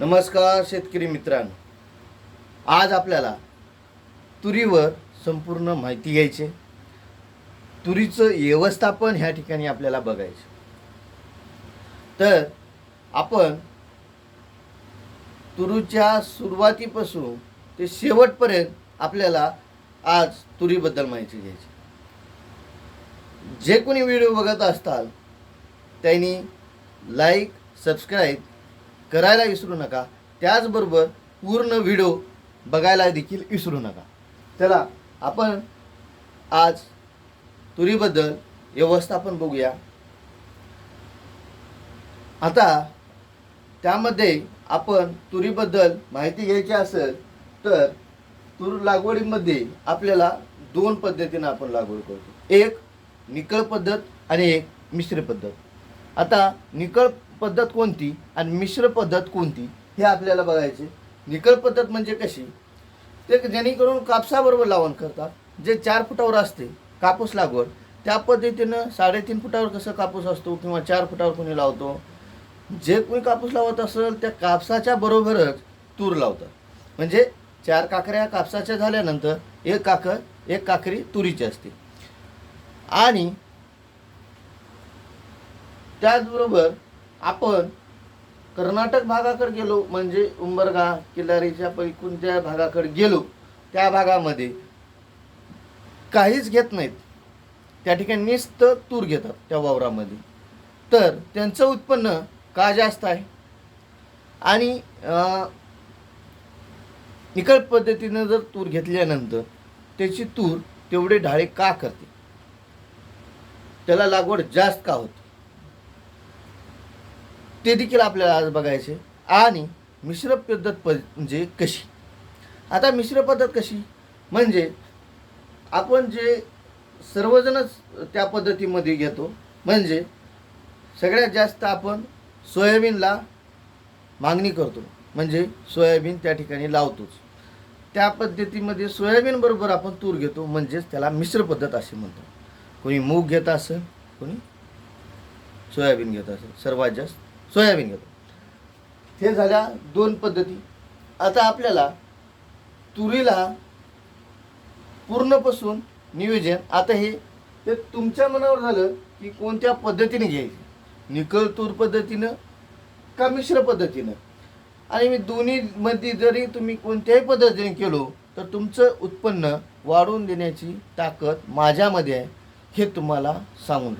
नमस्कार शेतकरी मित्रांनो. आज आपल्याला तुरीवर संपूर्ण माहिती घ्यायची. तुरीचं व्यवस्थापन ह्या ठिकाणी आपल्याला बघायचं. तर आपण तुरीच्या सुरुवातीपासून ते शेवटपर्यंत आपल्याला आज तुरीबद्दल माहिती घ्यायची. जे कोणी व्हिडिओ बघत असताल त्यांनी लाईक सबस्क्राईब करायला विसरू नका. त्याचबरोबर पूर्ण व्हिडिओ बघायला देखील विसरू नका. चला आपण आज तुरीबद्दल व्यवस्थापन बघूया. आता त्यामध्ये आपण तुरीबद्दल माहिती घ्यायची असेल तर तूर लागवडीमध्ये आपल्याला दोन पद्धतीनं आपण लागवड करतो. एक निकळ पद्धत आणि एक मिश्र पद्धत. आता निकळ पद्धत कोणती आणि मिश्र पद्धत कोणती हे आपल्याला बघायचे. निकळ पद्धत म्हणजे कशी? ते जेणेकरून कापसाबरोबर लावण करतात. जे चार फुटावर असते कापूस लागवड त्या पद्धतीनं साडेतीन फुटावर कसं कापूस असतो किंवा चार फुटावर कोणी लावतो? जे कोणी कापूस लावत असेल त्या कापसाच्या बरोबरच तूर लावतात. म्हणजे चार काकऱ्या कापसाच्या झाल्यानंतर एक काकर एक काकरी तुरीची असते. आणि त्याचबरोबर आपण कर्नाटक भागाकडे गेलो म्हणजे उंबरगा किल्लारीच्या पैकून त्या भागाकडे गेलो त्या भागामध्ये काहीच घेत नाहीत. त्या ठिकाणी निस्त तूर घेतात त्या वावरामध्ये. तर त्यांचं उत्पन्न का जास्त आहे? आणि निकट पद्धतीनं जर तूर घेतल्यानंतर त्याची तूर तेवढे ढाळे का करते? त्याला लागवड जास्त का होते? ते देखील आपल्याला आज बघायचे. आणि मिश्र पद्धत प म्हणजे कशी? आता मिश्र पद्धत कशी? म्हणजे आपण जे सर्वजणच त्या पद्धतीमध्ये घेतो म्हणजे सगळ्यात जास्त आपण सोयाबीनला मागणी करतो. म्हणजे सोयाबीन त्या ठिकाणी लावतोच. त्या पद्धतीमध्ये सोयाबीनबरोबर आपण तूर घेतो म्हणजेच त्याला मिश्र पद्धत असे म्हणतो कोणी मूग घेत असेल कोणी सोयाबीन घेत असेल. सर्वात जास्त सोयाबीन घेतो. हे झाल्या दोन पद्धती. आता आपल्याला तुरीला पूर्णपासून नियोजन आता हे ते तुमच्या मनावर झालं की कोणत्या पद्धतीने घ्यायची? निकल तूर पद्धतीनं का मिश्र पद्धतीनं? आणि मी दोन्हीमध्ये जरी तुम्ही कोणत्याही पद्धतीने केलो तर तुमचं उत्पन्न वाढवून देण्याची ताकद माझ्यामध्ये आहे हे तुम्हाला सांगून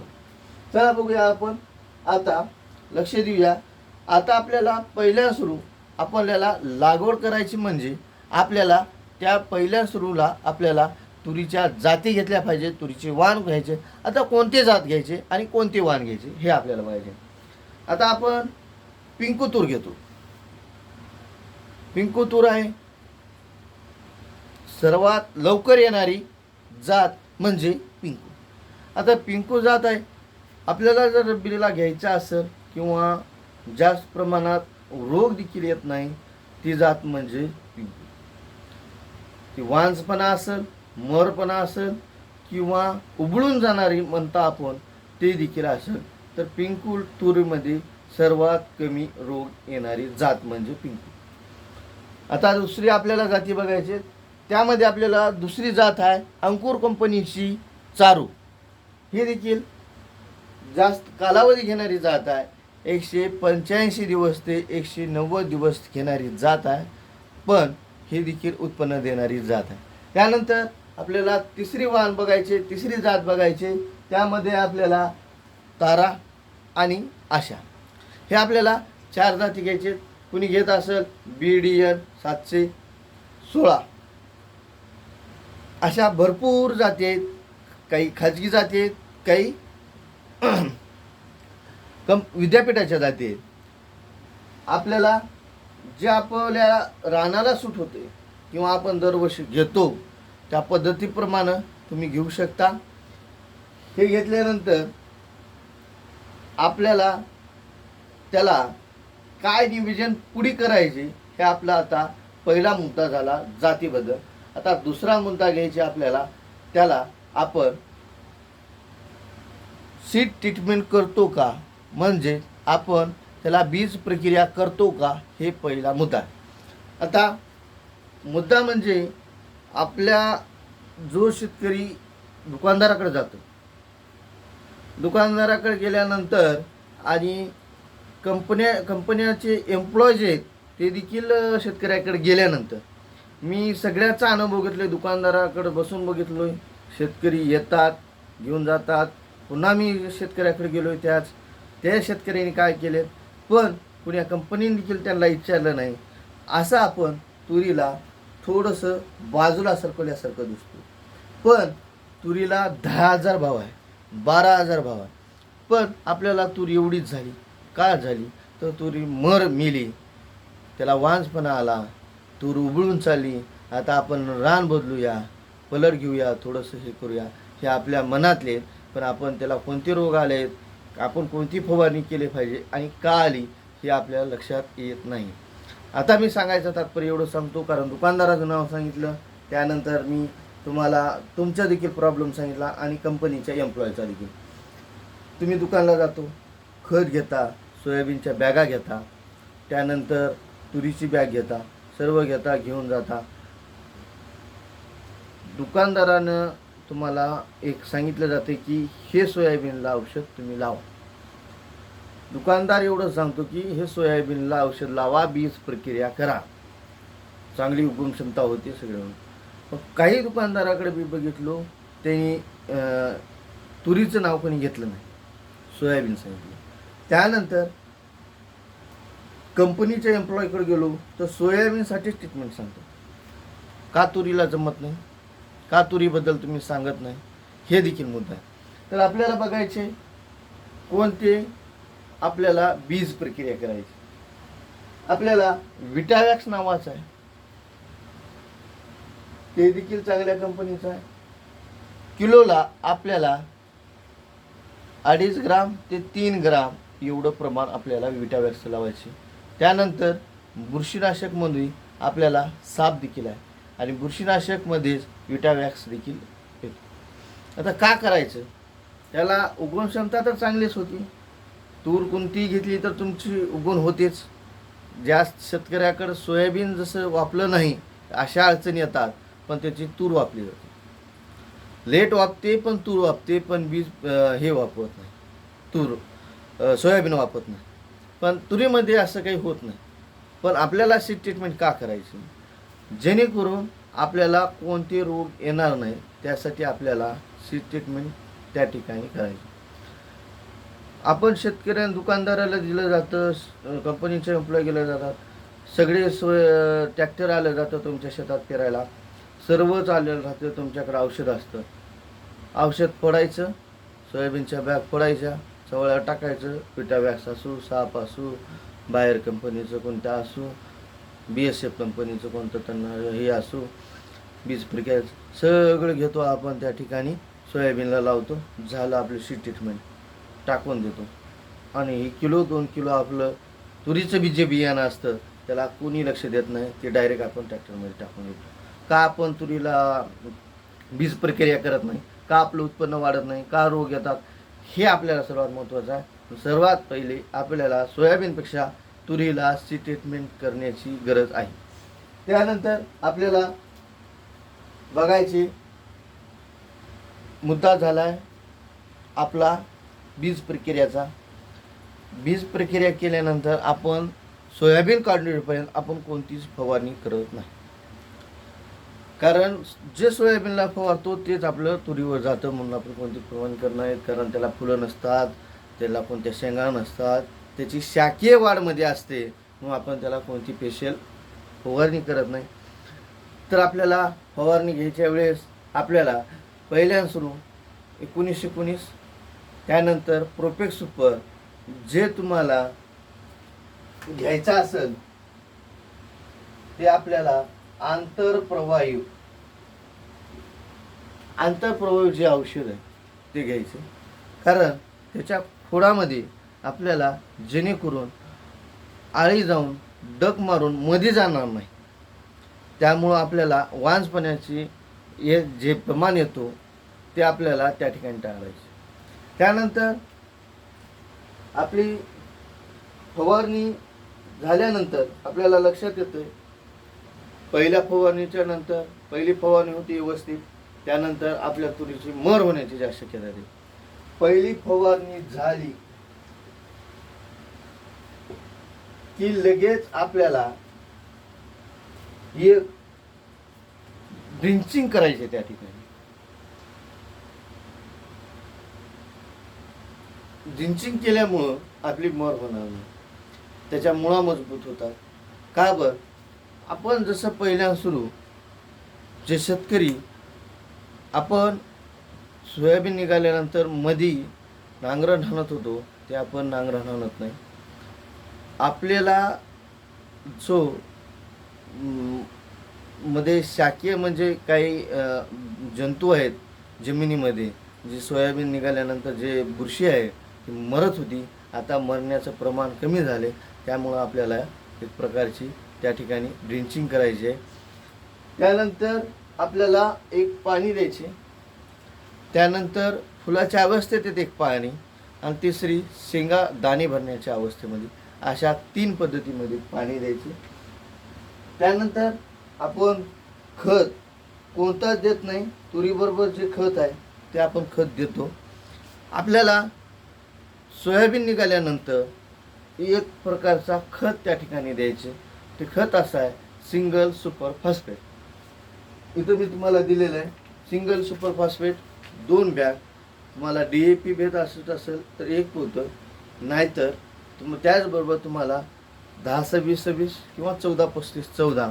चला बघूया आपण आता लक्ष देऊया. आता आपल्याला पहिल्या सुरू आपल्याला लागवड करायची म्हणजे आपल्याला त्या पहिल्या सुरूला आपल्याला तुरीच्या जाती घेतल्या पाहिजे तुरीचे वाण घ्यायचे. आता कोणते जात घ्यायचे आणि कोणते वाण घ्यायचे हे आपल्याला पाहिजे. आता आपण पिंकू तूर घेतो. पिंकू तूर आहे. सर्वात लवकर येणारी जात म्हणजे पिंकू. आता पिंकू जात आहे. आपल्याला जर रब्बीला घ्यायचा असेल किंवा जास्त प्रमाणात रोग देखील येत नाही ती जात म्हणजे पिंकू ती वांजपणा असेल मरपणा असेल किंवा उबळून जाणारी म्हणता आपण ते देखील असेल. तर पिंकुल तुरीमध्ये सर्वात कमी रोग येणारी जात म्हणजे पिंकू आता दुसरी आपल्याला जाती बघायची त्यामध्ये आपल्याला दुसरी जात आहे अंकुर कंपनीची चारू. हे देखील जास्त कालावधी घेणारी जात आहे. एकशे पंच्याऐंशी दिवस ते एकशे नव्वद दिवस घेणारी जात आहे. पण ही देखील उत्पन्न देणारी जात आहे. त्यानंतर आपल्याला तिसरी वाहन बघायचे तिसरी जात बघायचे. त्यामध्ये आपल्याला तारा आणि आशा. हे आपल्याला चार जाती घ्यायचे. कुणी घेत असेल बी डी एन सातशे सोळा. अशा भरपूर जाती आहेत. काही खाजगी जाती आहेत काही कम विद्यापीठाच्या जाती आहेत. आपल्याला जे आपल्या रानाला सूट होते किंवा आपण दरवर्षी घेतो त्या पद्धतीप्रमाणे तुम्ही घेऊ शकता. हे घेतल्यानंतर आपल्याला त्याला काय डिव्हिजन पुढे करायचे हे आपला आता पहिला मुद्दा झाला जातीबद्दल. आता दुसरा मुद्दा घ्यायची आपल्याला त्याला आपण सीट ट्रीटमेंट करतो का? म्हणजे आपण त्याला बीज प्रक्रिया करतो का हे पहिला मुद्दा. आता मुद्दा म्हणजे आपल्या जो शेतकरी दुकानदाराकडे जातो. दुकानदाराकडे गेल्यानंतर आणि कंपन्या कंपन्याचे एम्प्लॉईज आहेत ते देखील शेतकऱ्याकडे गेल्यानंतर. मी सगळ्याचा अनुभव घेतले दुकानदाराकडे बसून बघितलो शेतकरी येतात घेऊन जातात. पुन्हा मी शेतकऱ्याकडे गेलो आहे त्याच त्या शेतकऱ्यांनी काय केले पण कुण्या कंपनीने देखील त्यांना विचारलं नाही. असं आपण तुरीला थोडंसं बाजूला सरकवल्यासारखं दिसतो पण तुरीला दहा हजार भाव आहे बारा हजार भाव आहे. पण आपल्याला तूर एवढीच झाली का झाली तर तुरी मर मेली. त्याला वांजपणा आला तूर उबळून चालली. आता आपण रान बदलूया कलर घेऊया थोडंसं हे करूया. हे आपल्या मनातले पण आपण त्याला कोणते रोग आले आपण कोणती फवारणी केली पाहिजे आणि का आली हे आपल्याला लक्षात येत नाही. आता मी सांगायचं तात्पर्य एवढं सांगतो कारण दुकानदाराचं नाव सांगितलं त्यानंतर मी तुम्हाला तुमचा देखील प्रॉब्लेम सांगितला आणि कंपनीच्या एम्प्लॉयचा देखील. तुम्ही दुकानला जातो खत घेता सोयाबीनच्या बॅगा घेता त्यानंतर तुरीची बॅग घेता सर्व घेता घेऊन जाता. दुकानदारानं तुम्हाला एक सांगितलं जाते की हे सोयाबीनला औषध तुम्ही लावा. दुकानदार एवढं सांगतो की हे सोयाबीनला औषध लावा बीज प्रक्रिया करा. चांगली उगम क्षमता होते सगळ्यांना मग काही दुकानदाराकडे मी बघितलो त्यांनी तुरीचं नाव कोणी घेतलं नाही सोयाबीन सांगितलं. त्यानंतर कंपनीच्या एम्प्लॉईकडे गेलो तर सोयाबीनसाठीच ट्रीटमेंट सांगतो का तुरीला जमत नाही? का तुरीबद्दल तुम्ही सांगत नाही? हे देखील मुद्दा आहे. तर आपल्याला बघायचे कोणते आपल्याला बीज प्रक्रिया करायची? आपल्याला विटावॅक्स नावाचं आहे. ते देखील चांगल्या कंपनीचं आहे. किलोला आपल्याला अडीच ग्राम ते तीन ग्राम एवढं प्रमाण आपल्याला विटावॅक्स लावायचे. त्यानंतर बुरशीनाशकमध्ये आपल्याला साप देखील आहे. आणि बुरशीनाशकमध्येच विटावॅक्स देखील येतो. आता का करायचं? त्याला उगवण क्षमता तर चांगलीच होती. तूर कोणतीही घेतली तर तुमची उगवण होतेच. जास्त शेतकऱ्याकडं सोयाबीन जसं वापलं नाही अशा अडचणी येतात पण त्याची तूर वापली जाते. लेट वापते पण तूर वापते पण बीज हे वापरत नाही. तूर सोयाबीन वापरत नाही. पण तुरीमध्ये असं काही होत नाही. पण आपल्याला अशी ट्रीटमेंट का करायची? जेणेकरून आपल्याला कोणते रोग येणार नाही त्यासाठी आपल्याला सी ट्रीटमेंट त्या ठिकाणी करायची. आपण शेतकऱ्यांना दुकानदाराला दिलं जातं कंपनीचे एम्प्लॉय केलं जातात सगळे सोय ट्रॅक्टर आलं जातं तुमच्या शेतात फिरायला सर्वच आलेलं राहतं तुमच्याकडे औषध असतं. औषध फोडायचं सोयाबीनच्या बॅग फोडायच्या चवळ्या टाकायचं पिठा बॅग्स असू साप असू बाहेर कंपनीचं कोणत्या असू बी एस एफ कंपनीचं कोणतं त्यांना हे असो बीज प्रक्रिया सगळं घेतो आपण त्या ठिकाणी सोयाबीनला लावतो झालं आपलं शी ट्रीटमेंट टाकून देतो. आणि हे किलो दोन किलो आपलं तुरीचं बी जे बियाणं असतं त्याला कोणी लक्ष देत नाही ते डायरेक्ट आपण ट्रॅक्टरमध्ये टाकून देतो. का आपण तुरीला बीज प्रक्रिया करत नाही का आपलं उत्पन्न वाढत नाही का रोग येतात हे आपल्याला सर्वात महत्त्वाचं आहे. सर्वात पहिले आपल्याला सोयाबीनपेक्षा तुरीला सी ट्रीटमेंट करण्याची गरज आहे. त्यानंतर आपल्याला बघायचे मुद्दा झाला आहे आपला बीज प्रक्रियाचा. बीज प्रक्रिया केल्यानंतर आपण सोयाबीन काढण्यापर्यंत आपण कोणतीच फवारणी करत नाही. कारण जे सोयाबीनला फवारतो तेच आपलं तुरीवर जातं म्हणून आपण कोणती फवारणी करणार कारण त्याला फुलं नसतात त्याला कोणत्या शेंगा नसतात. त्याची शाकीय वाढमध्ये असते म्हणून आपण त्याला कोणती पेशल फवारणी करत नाही. तर आपल्याला फवारणी घ्यायच्या वेळेस आपल्याला पहिल्या सुरू एकोणीस एकोणीस त्यानंतर प्रोपेक सुपर जे तुम्हाला घ्यायचं असेल ते आपल्याला आंतरप्रवाही आंतरप्रवाही जे औषध आहे ते घ्यायचं. कारण त्याच्या खोडामध्ये आपल्याला जेणेकरून आळी जाऊन डक मारून मध्ये जाणार नाही. त्यामुळं आपल्याला वांजपणाची हे जे प्रमाण येतो ते आपल्याला त्या ठिकाणी टाळायचे. त्यानंतर आपली फवारणी झाल्यानंतर आपल्याला लक्षात येतं पहिल्या फवारणीच्या नंतर पहिली फवारणी होती व्यवस्थित त्यानंतर आपल्या तुरीची मर होण्याची जास्त शक्यता आहे. पहिली फवारणी झाली की लगेच आपल्याला एक ड्रिंचिंग करायचे त्या ठिकाणी. ड्रिंचिंग केल्यामुळं आपली मर होणार नाही. त्याच्या मुळा मजबूत होतात. का बर? आपण जसं पहिल्या सुरू जे शेतकरी आपण सोयाबीन निघाल्यानंतर मधी नांगरण हाणत होतो ते आपण नांगरण हाणत नाही. आपल्याला जो मध्ये शाकीय म्हणजे काही जंतू आहेत जमिनीमध्ये जे सोयाबीन निघाल्यानंतर जे बुरशी आहे ती मरत होती. आता मरण्याचं प्रमाण कमी झाले. त्यामुळं आपल्याला एक प्रकारची त्या ठिकाणी ड्रिंचिंग करायची आहे. त्यानंतर आपल्याला एक पाणी द्यायचे. त्यानंतर फुलाच्या अवस्थेत एक पाणी. आणि तिसरी शेंगा दाणे भरण्याच्या अवस्थेमध्ये. अशा तीन पद्धतीमध्ये पाणी द्यायचे. त्यानंतर आपण खत कोणताच देत नाही तुरीबरोबर जे खत आहे ते आपण खत देतो. आपल्याला सोयाबीन निघाल्यानंतर एक प्रकारचा खत त्या ठिकाणी द्यायचे. ते खत असं आहे सिंगल सुपर फॉस्फेट. इथं मी तुम्हाला दिलेलं आहे सिंगल सुपर फॉस्फेट दोन बॅग. तुम्हाला डी ए पी भेट असत असेल तर एक पोतं नाहीतर तुम त्याचबरोबर तुम्हाला दहा सव्वीस सव्वीस किंवा चौदा पस्तीस चौदा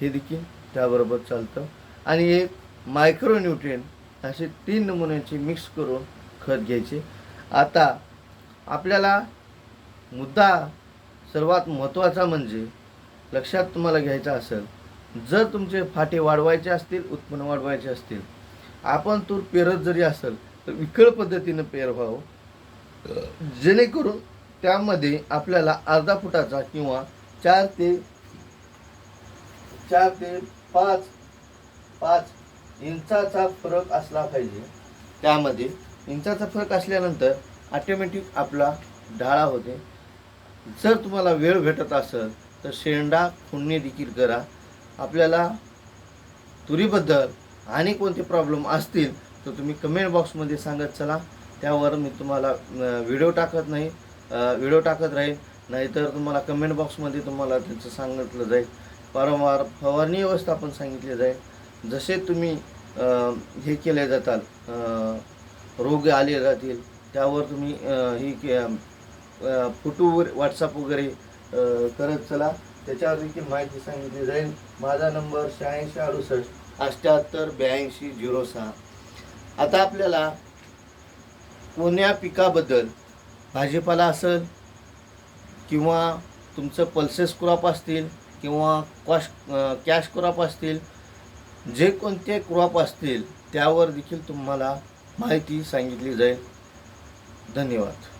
हे देखील त्याबरोबर चालतं. आणि एक मायक्रोन्युट्रियन असे तीन नमुन्यांचे मिक्स करून खत घ्यायचे. आता आपल्याला मुद्दा सर्वात महत्त्वाचा म्हणजे लक्षात तुम्हाला घ्यायचा असेल जर तुमचे फाटे वाढवायचे असतील उत्पन्न वाढवायचे असतील आपण तूर पेरत जरी असेल तर विकळ पद्धतीनं पेर व्हावं जेणेकरून त्यामध्ये आपल्याला अर्धा फुटाचा किंवा चार ते चार ते पाच पाच इंचाचा फरक असला पाहिजे. त्यामध्ये इंचाचा फरक असल्यानंतर ऑटोमॅटिक आपला ढाळा होते. जर तुम्हाला वेळ भेटत असेल तर शेंडा खुडणी देखील करा. आपल्याला तुरीबद्दल आणि कोणते प्रॉब्लेम असतील तर तुम्ही कमेंट बॉक्समध्ये सांगत चला. त्यावर मी तुम्हाला व्हिडिओ टाकत नाही. व्हिडिओ टाकत राहील. नाहीतर तुम्हाला कमेंट बॉक्समध्ये तुम्हाला त्याचं सांगितलं जाईल. वारंवार फवारणी व्यवस्थापन सांगितले जाईल. जसे तुम्ही हे केले जातात रोग आले जातील त्यावर तुम्ही ही के- फोटो व्हॉट्सअप वगैरे करत चला. त्याच्यावर देखील माहिती सांगितली जाईल. माझा नंबर शहाऐंशी अडुसष्ट अठ्ठ्याहत्तर ब्याऐंशी झिरो सहा. आता आपल्याला कोण्या पिकाबद्दल भाजीपाला असेल किंवा तुमचं पल्सेस क्रॉप असतील किंवा कॉश कॅश क्रॉप असतील जे कोणते क्रॉप असतील त्यावर देखील तुम्हाला माहिती सांगितली जाईल. धन्यवाद.